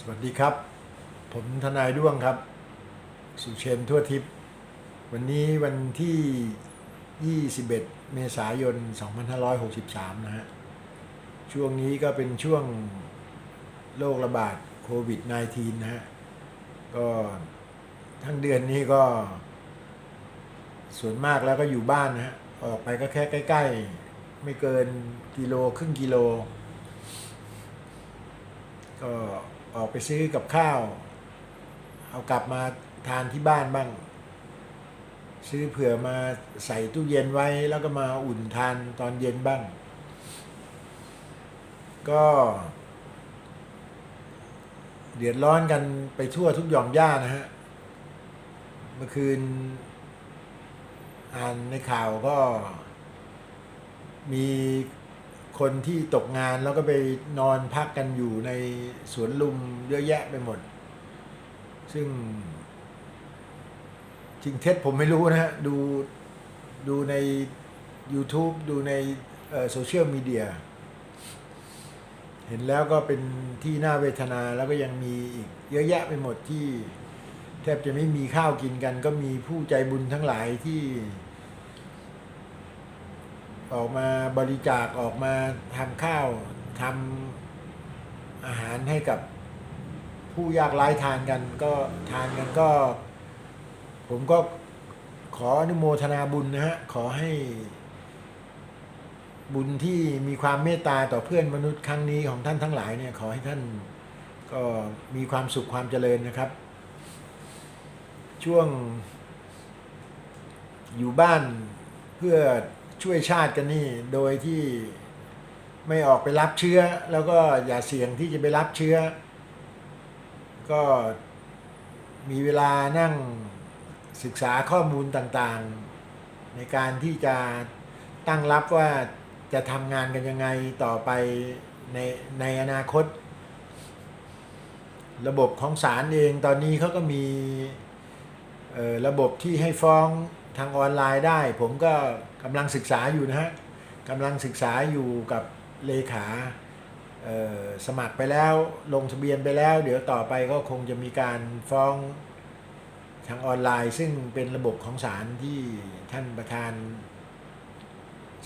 สวัสดีครับ ผมทนายด้วงครับ สุเชนทั่วทิพย์วันนี้วันที่ 21 เมษายน 2563 นะฮะ ช่วงนี้ก็เป็นช่วงโรคระบาดโควิด -19 นะฮะ ก็ทั้งเดือนนี้ก็ ส่วนมากแล้วก็อยู่บ้านนะฮะ ออกไปก็แค่ใกล้ ๆ ไม่เกินกิโลครึ่งกิโลก็ ออกไปซื้อกับข้าว เอากลับมาทานที่บ้านบ้าง ซื้อเผื่อมาใส่ตู้เย็นไว้แล้วก็มาอุ่นทานตอนเย็นบ้าง ก็ เดือดร้อนกันไปทั่วทุกหย่อมย่านะฮะ เมื่อคืน อ่านในข่าวก็มี คนที่ตกงานแล้วก็ไปนอนพักกันอยู่ในสวนลุมเยอะแยะไปหมด ซึ่ง จริงเท็จผมไม่รู้นะฮะ ดูดูใน YouTube ดูในโซเชียลมีเดียเห็นแล้วก็เป็นที่น่าเวทนาแล้วก็ยังมีอีกเยอะแยะไปหมดที่ แทบจะไม่มีข้าวกินกัน ก็มีผู้ใจบุญทั้งหลายที่ ออกมาบริจาคออกมาทำข้าวทำอาหารให้กับผู้ยากไร้ทานกัน ก็ทานกันก็ ผมก็ขออนุโมทนาบุญนะฮะ ขอให้ บุญที่มีความเมตตาต่อเพื่อนมนุษย์ครั้งนี้ของท่านทั้งหลายเนี่ย ขอให้ท่านก็มีความสุขความเจริญนะครับ ช่วงอยู่บ้านเพื่อ ช่วยชาติกันนี่โดยที่ไม่ออกไปรับเชื้อ แล้วก็อย่าเสี่ยงที่จะไปรับเชื้อ ก็มีเวลานั่งศึกษาข้อมูลต่างๆ ในการที่จะตั้งรับว่าจะทำงานกันยังไงต่อไปในในอนาคต ระบบของศาลเองตอนนี้เขาก็มีระบบที่ให้ฟ้องทางออนไลน์ได้ ผมก็ กำลังศึกษาอยู่นะฮะกำลังศึกษาอยู่กับเลขาสมัครไปแล้วลงทะเบียนไปแล้ว เดี๋ยวต่อไปก็คงจะมีการฟ้องทางออนไลน์ ซึ่งเป็นระบบของศาลที่ท่านประธาน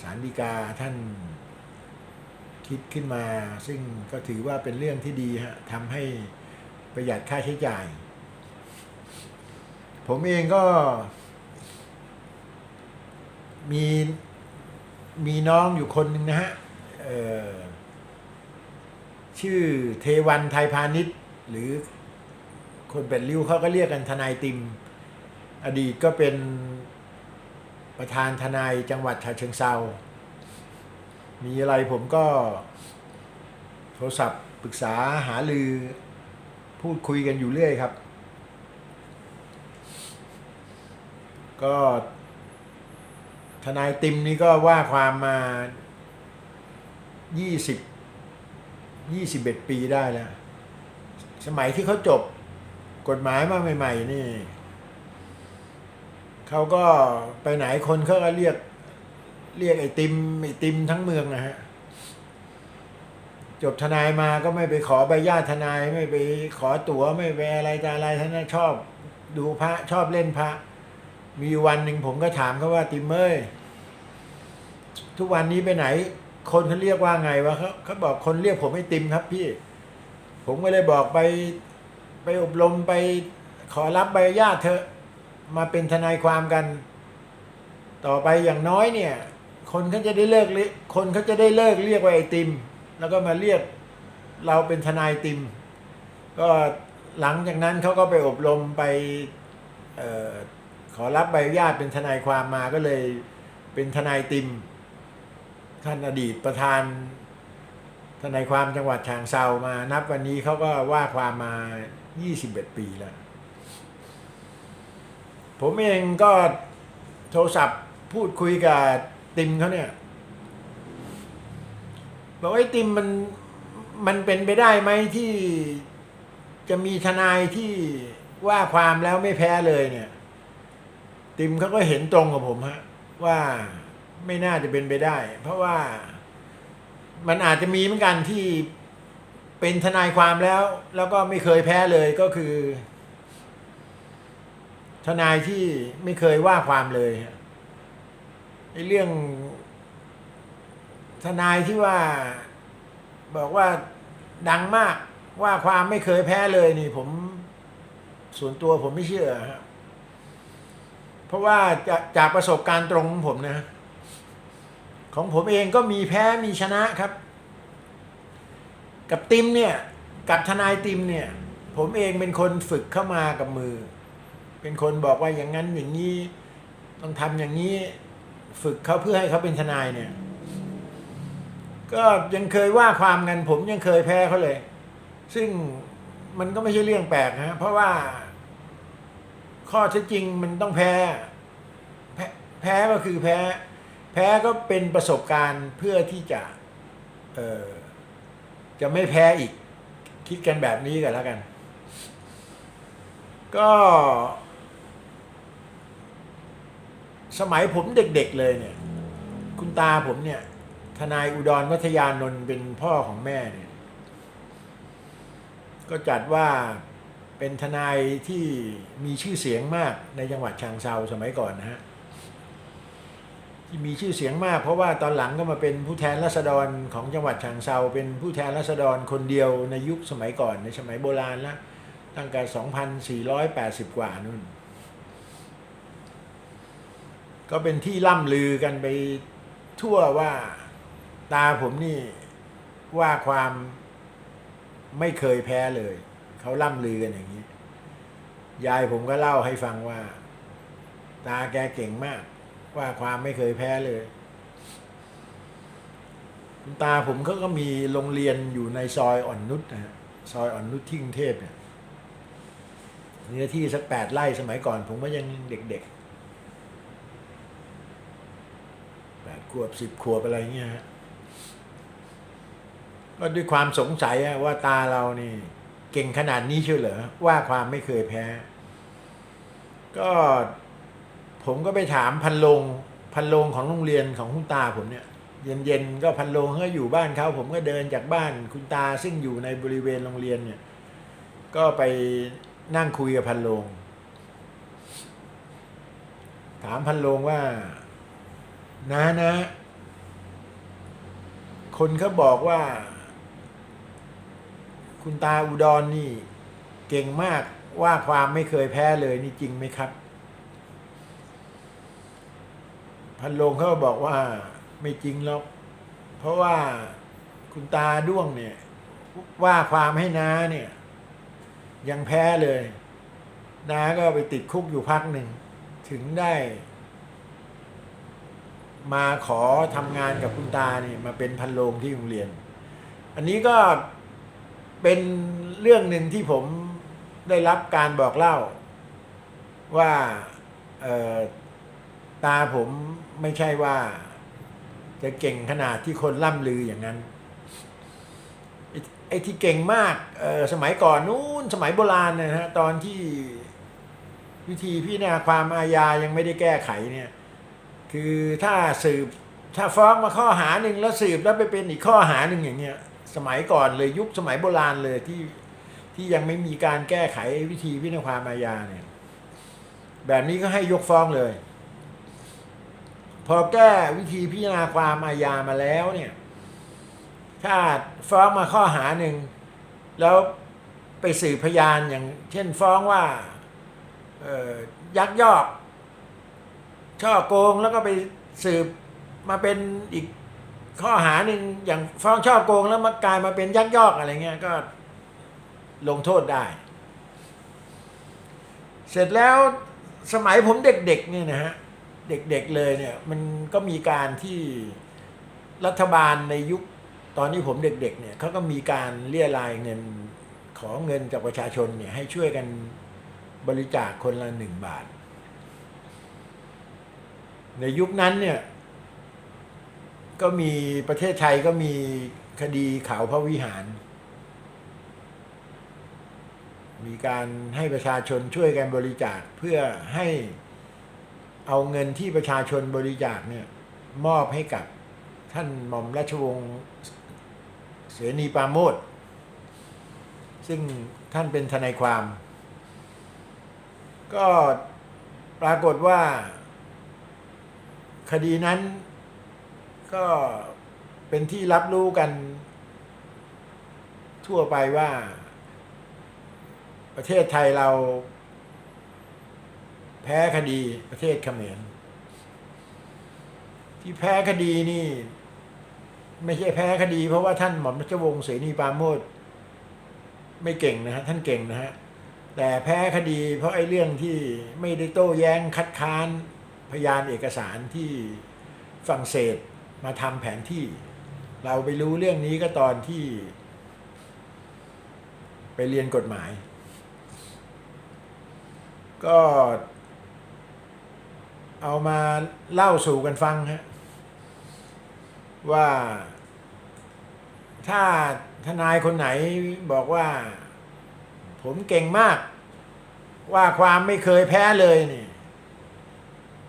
ศาลฎีกาท่านคิดขึ้นมา ซึ่งก็ถือว่าเป็นเรื่องที่ดีฮะทำให้ประหยัดค่าใช้จ่าย ผมเองก็ มีมีน้องอยู่คนหนึ่งนะฮะชื่อเทวันไทยพาณิชย์ หรือคนเป็นริ้วเขาก็เรียกกันทนายติม อดีตก็เป็นประธานทนายจังหวัดฉะเชิงเซา มีอะไรผมก็ โทรศัพท์ปรึกษาหาลือ พูดคุยกันอยู่เรื่อยครับ ก็ ทนายติมนี่ก็ว่าความมา 20 21 ปีได้แล้ว สมัยที่เขาจบกฎหมายมาใหม่ ๆ นี่ เขาก็ไปไหนคนเขาก็เรียก เรียกไอ้ติมไอ้ติมทั้งเมืองนะฮะ จบทนายมาก็ไม่ไปขอใบญาติทนาย ไม่ไปขอตั๋วไม่ไปอะไรแต่อะไรท่านชอบ ดูพระชอบเล่นพระ มีวันหนึ่งผมก็ถามเขาว่าติมเอ้ยทุกวันนี้ไปไหน คนเขาเรียกว่าไงวะเขาเขาบอกคนเรียกผมไอ้ติมครับพี่ ผมก็เลยบอกไปไปอบรมไปขอรับใบอนุญาตเถอะมาเป็นทนายความกัน ต่อไปอย่างน้อยเนี่ย คนเขาจะได้เลิกคนเขาจะได้เลิกเรียกว่าไอ้ติม แล้วก็มาเรียกเราเป็นทนายติม ก็หลังจากนั้นเขาก็ไปอบรมไปเออ ขอรับใบอนุญาตเป็นทนายความมาก็เลยเป็นทนายติม ท่านอดีตประธาน ทนายความจังหวัดฉางเซามา นับวันนี้เขาก็ว่าความมา 21 ปีแล้ว ผมเองก็โทรศัพท์พูดคุยกับติมเขาเนี่ยบอกว่าไอ้ติมมันมันเป็นไปได้ไหมที่จะมีทนายที่ว่าความแล้วไม่แพ้เลยเนี่ย ติมเขาก็เห็นตรงกับผมฮะว่าไม่น่าจะเป็นไปได้ เพราะว่ามันอาจจะมีเหมือนกันที่เป็นทนายความแล้ว แล้วก็ไม่เคยแพ้เลยก็คือ ทนายที่ไม่เคยว่าความเลยไอ้เรื่อง ทนายที่ว่า บอกว่าดังมากว่าความไม่เคยแพ้เลยนี่ ผม ส่วนตัวผมไม่เชื่อครับ เพราะว่าจากจากประสบการณ์ตรงของผมนะของผมเองก็มีแพ้มีชนะครับ กับติมเนี่ยกับทนายติมเนี่ย ผมเองเป็นคนฝึกเข้ามากับมือ เป็นคนบอกว่าอย่างนั้นอย่างนี้ต้องทำอย่างนี้ฝึกเขาเพื่อให้เขาเป็นทนายเนี่ย ก็ยังเคยว่าความกันผมยังเคยแพ้เขาเลย ซึ่งมันก็ไม่ใช่เรื่องแปลกนะเพราะว่า ข้อเท็จจริงมันต้องแพ้ แพ้ก็คือแพ้ แพ้ก็เป็นประสบการณ์เพื่อที่จะ เออจะไม่แพ้อีก คิดกันแบบนี้กันแล้วกัน ก็ สมัยผมเด็กๆเลยเนี่ย คุณตาผมเนี่ย ทนายอุดรวัฒยานนท์เป็นพ่อของแม่เนี่ย ก็จัดว่า เป็นทนายที่มีชื่อเสียงมากในจังหวัดชางเซาสมัยก่อนนะฮะที่มีชื่อเสียงมาก เพราะว่าตอนหลังก็มาเป็นผู้แทนราษฎรของจังหวัดฉางเซาเป็นผู้แทนราษฎรคนเดียวในยุคสมัยก่อนในสมัยโบราณแล้วตั้งแต่ 2,480 กว่านู่น ก็เป็นที่ล่ำลือกันไปทั่วว่าตาผมนี่ว่าความไม่เคยแพ้เลย เขาล่ำลือกันอย่างนี้ ยายผมก็เล่าให้ฟังว่า ตาแกเก่งมาก ว่าความไม่เคยแพ้เลยคุณตาผมเขาก็มีโรงเรียนอยู่ในซอยอ่อนนุชนะฮะซอยอ่อนนุชที่กรุงเทพเนี่ยเนื้อที่สักแปดไร่สมัยก่อน ผมก็ยังเด็กๆแปดขวบสิบขวบอะไรเงี้ยฮะก็ด้วยความสงสัยว่าตาเรานี่ เก่งขนาดนี้เชียวเหรอว่าความไม่เคยแพ้ ก็ผมก็ไปถามพันโรงพันโรงของโรงเรียนของคุณตาผมเนี่ยเย็นๆก็พันโรงเขาก็อยู่บ้านเขาผมก็เดินจากบ้านคุณตาซึ่งอยู่ในบริเวณโรงเรียนเนี่ย ก็ไปนั่งคุยกับพันโรงถามพันโรงว่านะนะ คนเขาบอกว่า คุณตาอุดรนนี่ เก่งมากว่าความไม่เคยแพ้เลยนี่จริงไหมครับ พันโรงเขาก็บอกว่าไม่จริงหรอกเพราะว่าคุณตาด้วงเนี่ย ว่าความให้น้าเนี่ย ยังแพ้เลยน้าก็ไปติดคุกอยู่พักหนึ่ง ถึงได้ มาขอทำงานกับคุณตาเนี่ยมาเป็นพันโรงที่โรงเรียน อันนี้ก็ เป็นเรื่องหนึ่งที่ผมได้รับการบอกเล่า ว่าตาผมไม่ใช่ว่า จะเก่งขนาดที่คนล่ำลืออย่างนั้นไอ้ที่เก่งมากสมัยก่อนนู้นสมัยโบราณนะฮะตอนที่วิธีพิจารณาความอาญายังไม่ได้แก้ไขเนี่ย คือถ้าสืบถ้าฟ้องมาข้อหาหนึ่งแล้วสืบแล้วไปเป็นอีกข้อหาหนึ่งอย่างเงี้ย สมัยก่อนเลยยุคสมัยโบราณเลยที่ที่ยังไม่มีการแก้ไขวิธีพิจารความอาญาเนี่ย แบบนี้ก็ให้ยกฟ้องเลย พอแก้วิธีพิจารณาความอาญามาแล้วเนี่ย ถ้าฟ้องมาข้อหาหนึ่งแล้วไปสืบพยานอย่าง เช่นฟ้องว่าเอ่อยักยอก ช่อโกงแล้วก็ไปสืบมาเป็นอีก ข้อหาหนึ่งอย่างฟ้องช่อโกงแล้วมากลายมาเป็นยักยอกอะไรเงี้ยก็ลงโทษได้ เสร็จแล้วสมัยผมเด็กๆเนี่ยนะฮะเด็กๆเลยเนี่ยมันก็มีการที่รัฐบาลในยุคตอนที่ผมเด็กๆเนี่ยเขาก็มีการเรียรายเงินขอเงินจากประชาชนเนี่ยให้ช่วยกันบริจาคคนละหนึ่งบาท ในยุคนั้นเนี่ย ก็มีประเทศไทยก็มีคดีเขาพระวิหาร มีการให้ประชาชนช่วยกันบริจาคเพื่อให้เอาเงินที่ประชาชนบริจาคเนี่ยมอบให้กับท่านหม่อมราชวงศ์เสนีปาโมทซึ่งท่านเป็นทนายความ ก็ปรากฏว่า คดีนั้น ก็เป็นที่รับรู้กัน ทั่วไปว่า ประเทศไทยเรา แพ้คดีประเทศเขมรที่แพ้คดีนี่ ไม่ใช่แพ้คดี เพราะว่าท่านหม่อมราชวงศ์เสนีปาโมทไม่เก่งนะฮะท่านเก่งนะฮะแต่แพ้คดี เพราะไอ้เรื่องที่ไม่ได้โต้แย้งคัดค้านพยานเอกสารที่ฝรั่งเศส มาทำแผนที่ เราไปรู้เรื่องนี้ก็ตอนที่ ไปเรียนกฎหมาย ก็ เอามาเล่าสู่กันฟังฮะว่า ถ้าทนายคนไหนบอกว่า ผมเก่งมาก ว่าความไม่เคยแพ้เลยนี่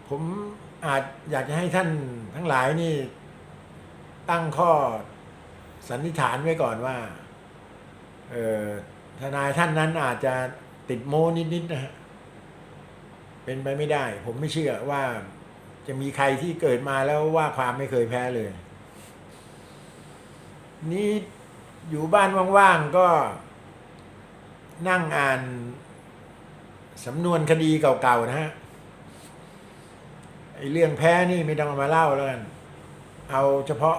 ผมอาจอยากจะให้ท่านทั้งหลายนี่ ตั้งข้อสันนิษฐานไว้ก่อนว่าเออทนายท่านนั้นอาจจะติดโมนิดๆนะฮะเป็นไปไม่ได้ ผมไม่เชื่อว่าจะมีใครที่เกิดมาแล้วว่าความไม่เคยแพ้เลย นี่อยู่บ้านว่างๆก็นั่งอ่านสำนวนคดีเก่าๆนะฮะไอเรื่องแพ้นี่ไม่ต้องมาเล่าแล้วกัน เอาเฉพาะ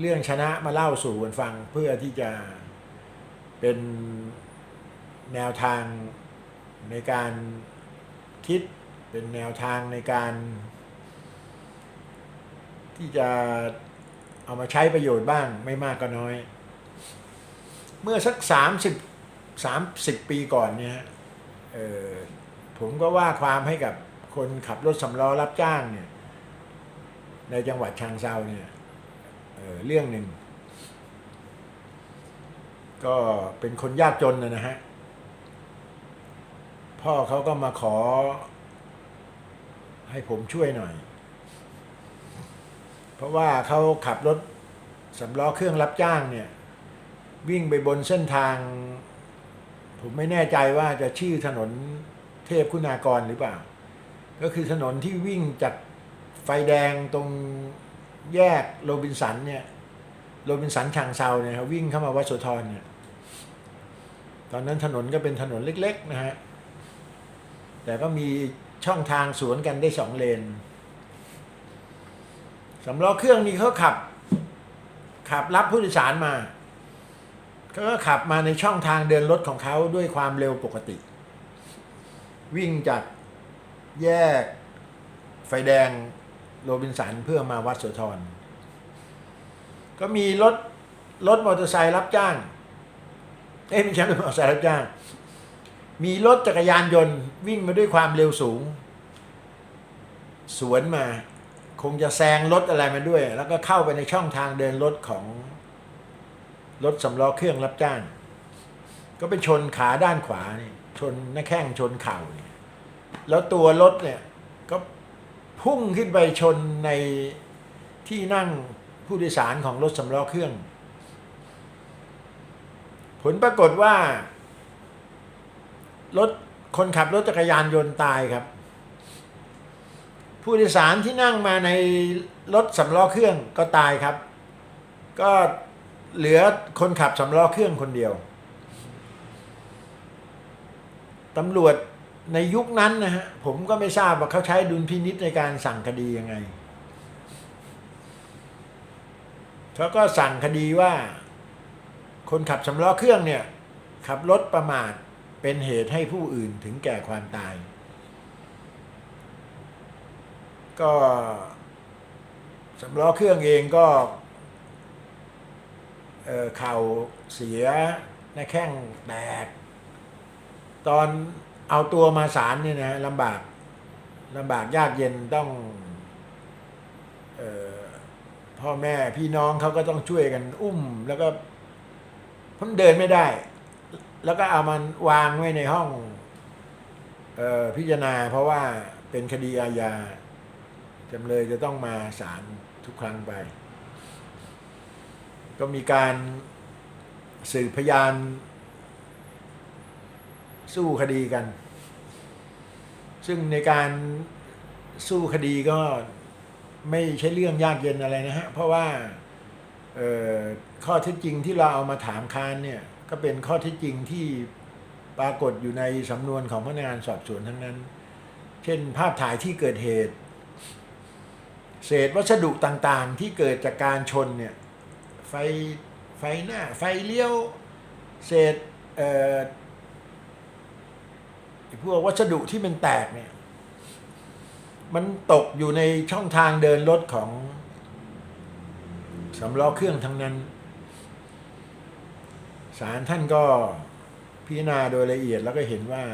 เรื่องชนะมาเล่าสู่กันฟังเพื่อที่จะเป็นแนวทางในการคิดเป็นแนวทางในการ ที่จะเอามาใช้ประโยชน์บ้างไม่มากก็น้อย เมื่อสักสามสิบสามสิบปีก่อนเนี่ยผมก็ว่าความให้กับคนขับรถสำล้อรับจ้างเนี่ย ในจังหวัดชางเซาเนี่ยเเรื่องหนึ่ง ก็เป็นคนยากจนนะนะฮะ พ่อเขาก็มาขอ ให้ผมช่วยหน่อย เพราะว่าเขาขับรถสำล้อเครื่องรับจ้างเนี่ย วิ่งไปบนเส้นทาง ผมไม่แน่ใจว่าจะชื่อถนนเทพคุณากรหรือเปล่า ก็คือถนนที่วิ่งจาก แดงตรงแยกโรบินสันเนี่ยโรบินสันชางเซาเนี่ยครับวิ่งเข้ามาวัดโสธรเนี่ยตอนนั้นถนนก็เป็นถนนเล็กๆนะฮะแต่ก็มีช่องทางสวนกันได้สองเลนสำล้อเครื่องนี่เขาขับ ขับรับผู้โดยสารมาเขาก็ขับมาในช่องทางเดินรถของเขาด้วยความเร็วปกติ วิ่งจากแยกไฟแดง โรบินสันเพื่อมาวัดโสธรก็มีรถรถมอเตอร์ไซค์รับจ้างเอ้ไม่ใช่รถมอเตอร์ไซค์รับจ้าง มีรถจักรยานยนต์วิ่งมาด้วยความเร็วสูง สวนมาคงจะแซงรถอะไรมาด้วย แล้วก็เข้าไปในช่องทางเดินรถของรถสำล้อเครื่องรับจ้าง ก็ไปชนขาด้านขวานี่ชนหน้าแข้งชนเข่านี่แล้วตัวรถเนี่ยก็ พุ่งขึ้นไปชนในที่นั่งผู้โดยสารของรถสำล้อเครื่อง ผลปรากฏว่ารถคนขับรถจักรยานยนต์ตายครับ ผู้โดยสารที่นั่งมาในรถสำล้อเครื่องก็ตายครับ ก็เหลือคนขับสำล้อเครื่องคนเดียวตำรวจ ในยุคนั้นนะฮะผมก็ไม่ทราบว่าเขาใช้ดุลพินิษในการสั่งคดียังไงเขาก็สั่งคดีว่า คนขับสำล้อเครื่องเนี่ย ขับรถประมาทเป็นเหตุให้ผู้อื่นถึงแก่ความตาย ก็สำล้อเครื่องเองก็เข่าเสียหน้าแข้งแตก ตอน เอาตัวมาศาลเนี่ยนะลำบากลำบากยากเย็นต้องออพ่อแม่พี่น้องเขาก็ต้องช่วยกัน อุ้ม แล้วก็ผมเดินไม่ได้ แล้วก็เอามันวางไว้ในห้องออพิจารณาเพราะว่าเป็นคดีอาญาจำเลยจะต้องมาศาลทุกครั้งไป ก็มีการสืบพยาน สู้คดีกัน ซึ่งในการสู้คดีก็ไม่ใช่เรื่องยากเย็นอะไรนะฮะ เพราะว่าข้อเท็จจริงที่เราเอามาถามค้านเนี่ย ก็เป็นข้อเท็จจริงที่ปรากฏอยู่ในสำนวนของพนักงานสอบสวนทั้งนั้น เช่น ภาพถ่ายที่เกิดเหตุ เศษวัสดุต่างๆที่เกิดจากการชนเนี่ย ไฟไฟหน้า ไฟเลี้ยว เศษ พวกวัสดุที่มันแตกเนี่ย มันตกอยู่ในช่องทางเดินรถของสำล้อเครื่องทั้งนั้นศาลท่านก็พิจารณาโดยละเอียดแล้วก็เห็นว่า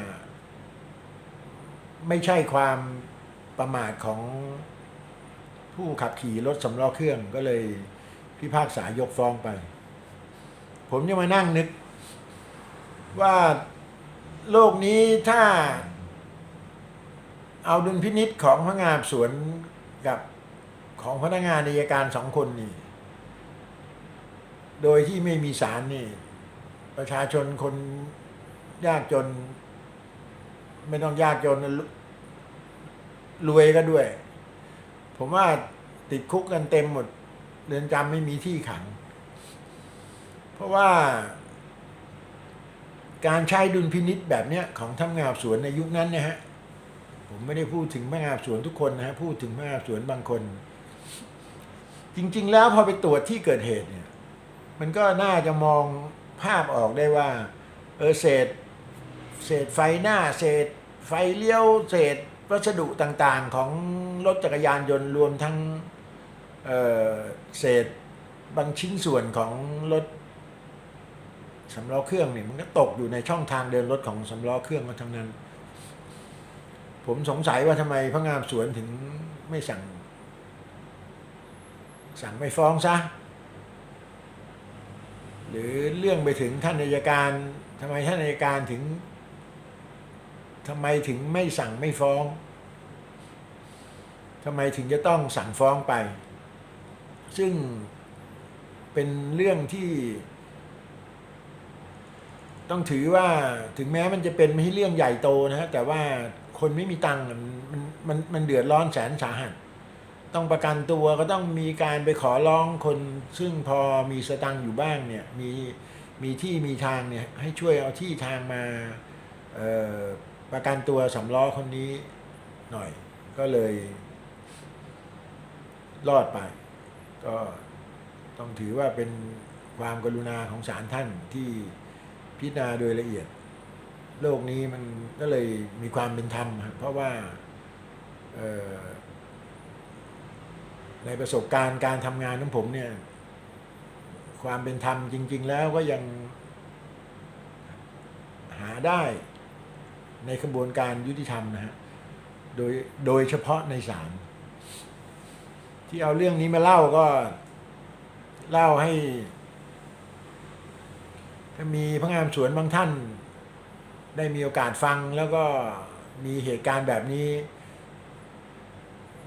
ไม่ใช่ความประมาทของผู้ขับขี่รถสำล้อเครื่องก็เลยพิพากษายกฟ้องไป ผมยังมานั่งนึกว่า โลกนี้ถ้า เอาดุลพินิษของพนักงานสวนกับของพนักงานอัยการสองคนนี่ โดยที่ไม่มีศาลนี่ ประชาชนคนยากจน ไม่ต้องยากจนรวยก็ด้วย ผมว่าติดคุกกันเต็มหมดเรือนจำไม่มีที่ขัง เพราะว่า การใช้ดุลพินิษแบบเนี้ยของทำงานสอบสวนในยุคนั้นนะฮะผมไม่ได้พูดถึงพนักงานสอบสวนทุกคนนะฮะพูดถึงพนักงานสอบสวนบางคน จริง ๆ แล้วพอไปตรวจที่เกิดเหตุเนี่ย มันก็น่าจะมองภาพออกได้ว่า เออเศษ เศษไฟหน้า เศษ ไฟเลี้ยว เศษวัสดุต่างๆ ของรถจักรยานยนต์รวมทั้งเเศษบางชิ้นส่วนของรถ สำล้อเครื่องเนี่ยมันก็ตกอยู่ในช่องทางเดินรถของสำล้อเครื่องมาทั้งนั้น ผมสงสัยว่าทำไมพระงานสวนถึงไม่สั่ง สั่งไม่ฟ้องซะ หรือเรื่องไปถึงท่านอัยการทำไมท่านอัยการถึงทำไมถึงไม่สั่งไม่ฟ้องทำไมถึงจะต้องสั่งฟ้องไป ซึ่งเป็นเรื่องที่ ต้องถือว่าถึงแม้มันจะเป็นไม่ใช่เรื่องใหญ่โตนะฮะแต่ว่าคนไม่มีตังค์มันมันมันเดือดร้อนแสนสาหัส ต้องประกันตัวก็ต้องมีการไปขอร้องคน ซึ่งพอมีสตังค์อยู่บ้างเนี่ยมีมีที่มีทางเนี่ยให้ช่วยเอาที่ทางมาประกันตัวสำล้อคนนี้หน่อย ก็เลยรอดไป ก็ต้องถือว่าเป็นความกรุณาของศาลท่านที่ พิจารณาโดยละเอียด โลกนี้มันก็เลยมีความเป็นธรรมเพราะว่าในประสบการณ์การทำงานของผมเนี่ย ความเป็นธรรมจริง ๆ แล้วก็ยังหาได้ในกระบวนการยุติธรรมนะฮะโดยโดยเฉพาะในศาลที่เอาเรื่องนี้มาเล่าก็เล่าให้ ถ้ามีพนักงานสวนบางท่าน ได้มีโอกาสฟังแล้วก็มีเหตุการณ์แบบนี้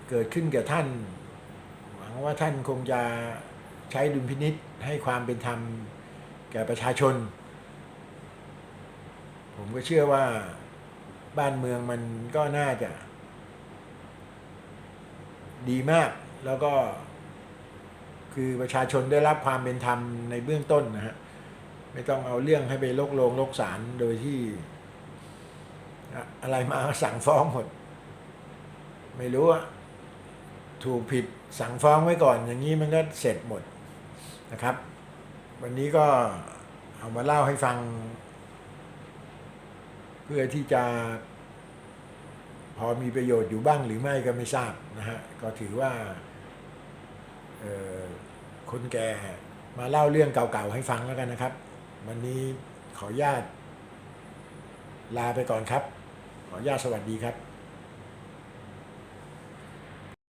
เกิดขึ้นกับท่าน หวังว่าท่านคงจะใช้ดุลพินิษให้ความเป็นธรรมแก่ประชาชน ผมก็เชื่อว่าบ้านเมืองมันก็น่าจะ ดีมากแล้วก็ คือประชาชนได้รับความเป็นธรรมในเบื้องต้นนะฮะ ไม่ต้องเอาเรื่องให้ไปลกโลงลกศาลโดยที่ อะไรมาสั่งฟ้องหมด ไม่รู้อะถูกผิดสั่งฟ้องไว้ก่อน อย่างนี้มันก็เสร็จหมดนะครับ วันนี้ก็เอามาเล่าให้ฟัง เพื่อที่จะ พอมีประโยชน์อยู่บ้างหรือไม่ก็ไม่ทราบนะฮะก็ถือว่าคนแก่มาเล่าเรื่องเก่าๆให้ฟังแล้วกันนะครับ วันนี้ขออนุญาต ลาไปก่อนครับ ขออนุญาตสวัสดีครับ